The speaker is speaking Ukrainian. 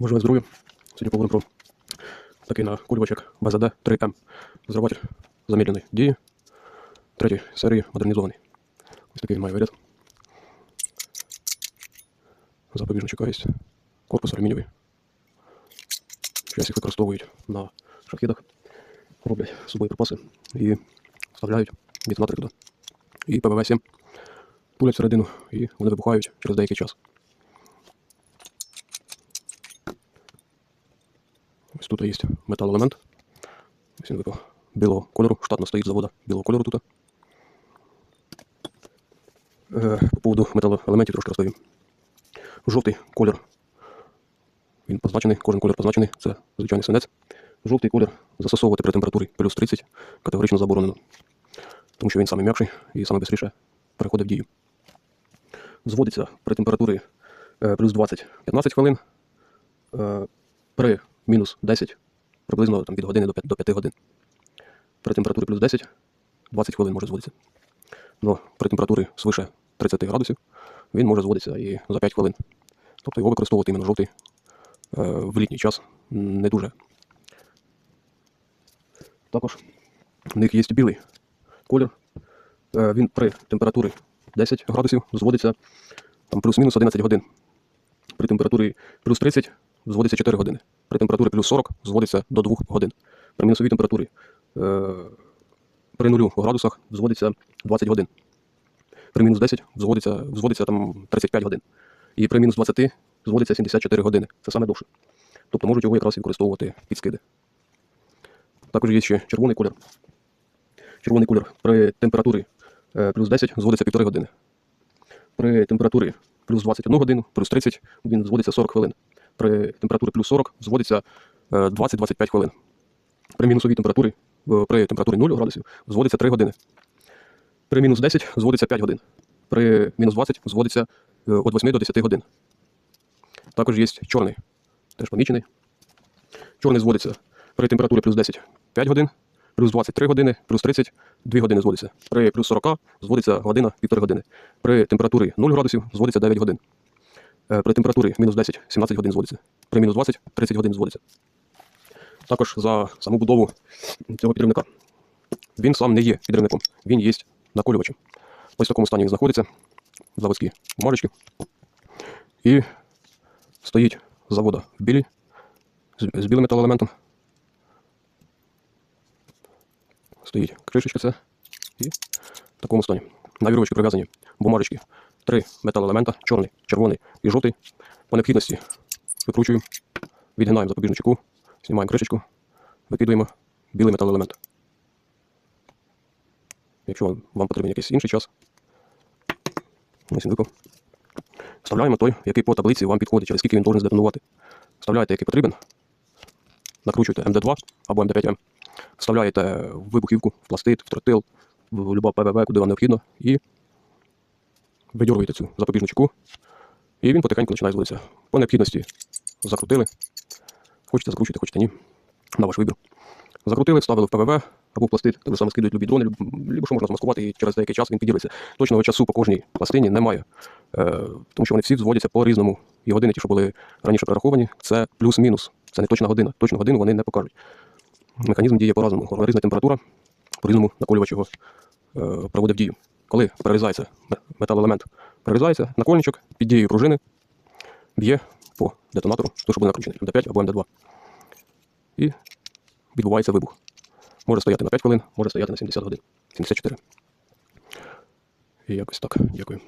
Бажаю здоров'я. Сьогодні поговоримо про такий наколювачок БЗД 3М. Взриватель замедленої дії. Третій серії модернізований. Ось такий він має вигляд. Запобіжничок є. Корпус алюмінієвий. Зараз їх використовують на шахідах. Роблять з собою припаси і вставляють детонатори туди. І ПВВ-7 пулять всередину, і вони вибухають через деякий час. Ось тут є металоелемент. Ось він випав білого кольору. Штатно стоїть завода білого кольору тут. Е, По поводу металоелементів трошки розповім. Жовтий колір. Він позначений, кожен колір позначений. Це звичайний свинець. Жовтий колір застосовувати при температурі плюс 30 категорично заборонено. Тому що він саме м'якший і саме швидше переходить в дію. Зводиться при температурі е, плюс 20-15 хвилин. Е, При мінус 10 приблизно там, від години до 5, до 5 годин. При температурі плюс 10 20 хвилин може зводитися. Но при температурі свише 30 градусів він може зводитися і за 5 хвилин. Тобто його використовувати іменно жовтий е, в літній час не дуже. Також в них є білий колір. Е, він при температурі 10 градусів зводиться там плюс-мінус 11 годин. При температурі плюс 30 зводиться 4 години. При температурі плюс 40 зводиться до 2 годин. При мінусовій температурі е, при нулю градусах зводиться 20 годин. При мінус 10 зводиться, зводиться там 35 годин. І при мінус 20 зводиться 74 години. Це саме довше. Тобто можуть його якраз і використовувати під скиди. Також є ще червоний колір. Червоний колір при температурі е, плюс 10 зводиться 1,5 години. При температурі плюс 21 годину, плюс 30 він зводиться 40 хвилин. При температурі плюс 40 зводиться е, 20-25 хвилин. При мінусовій температурі, е, при температурі 0 градусів зводиться 3 години. При мінус 10 зводиться 5 годин. При мінус 20 зводиться е, від 8 до 10 годин. Також є чорний, теж помічений. Чорний зводиться при температурі плюс 10 5 годин, плюс 23 години, плюс 30 2 години зводиться. При плюс 40 зводиться година півтори години. При температурі 0 градусів зводиться 9 годин. Е, При температурі мінус 10 17 годин зводиться. При мінус 20 30 годин зводиться. Також за саму будову цього підривника. Він сам не є підривником, він є наколювачем. Ось в такому стані він знаходиться. Заводські бумажечки. І стоїть завода в білій, з, білим металоелементом. Стоїть кришечка це. І в такому стані. На вірочці прив'язані бумажечки. Три металоелемента, чорний, червоний і жовтий. По необхідності викручуємо, відгинаємо запобіжну чеку, знімаємо кришечку, викидуємо білий металоелемент. Якщо вам- потрібен якийсь інший час. Вставляємо той, який по таблиці вам підходить, через скільки він повинен здетонувати. Вставляєте, який потрібен. Накручуєте МД2 або МД5М. Вставляєте в вибухівку, в пластит, в тротил, в любе ПВВ, куди вам необхідно, і видьоргуєте цю запобіжну чеку. І він потихеньку починає зводитися. По необхідності закрутили. Хочете закручуйте, хочете ні. На ваш вибір. Закрутили, вставили в ПВВ або в пластит, так саме скидують любі дрони, любо що можна змаскувати, і через деякий час він підірветься. Точного часу по кожній пластині немає. Е, тому що вони всі зводяться по-різному. І години, ті, що були раніше перераховані, це плюс-мінус. Це не точна година. Точну годину вони не покажуть. Механізм діє по-разному. Різна температура, по-різному наколювач його е, проводить в дію. Коли перерізається ме- металоелемент, перерізається накольничок під дією пружини, б'є по детонатору, той, що буде накручений, МД5 або МД2. І відбувається вибух. Може стояти на 5 хвилин, може стояти на 70 годин. 74. І якось так. Дякую.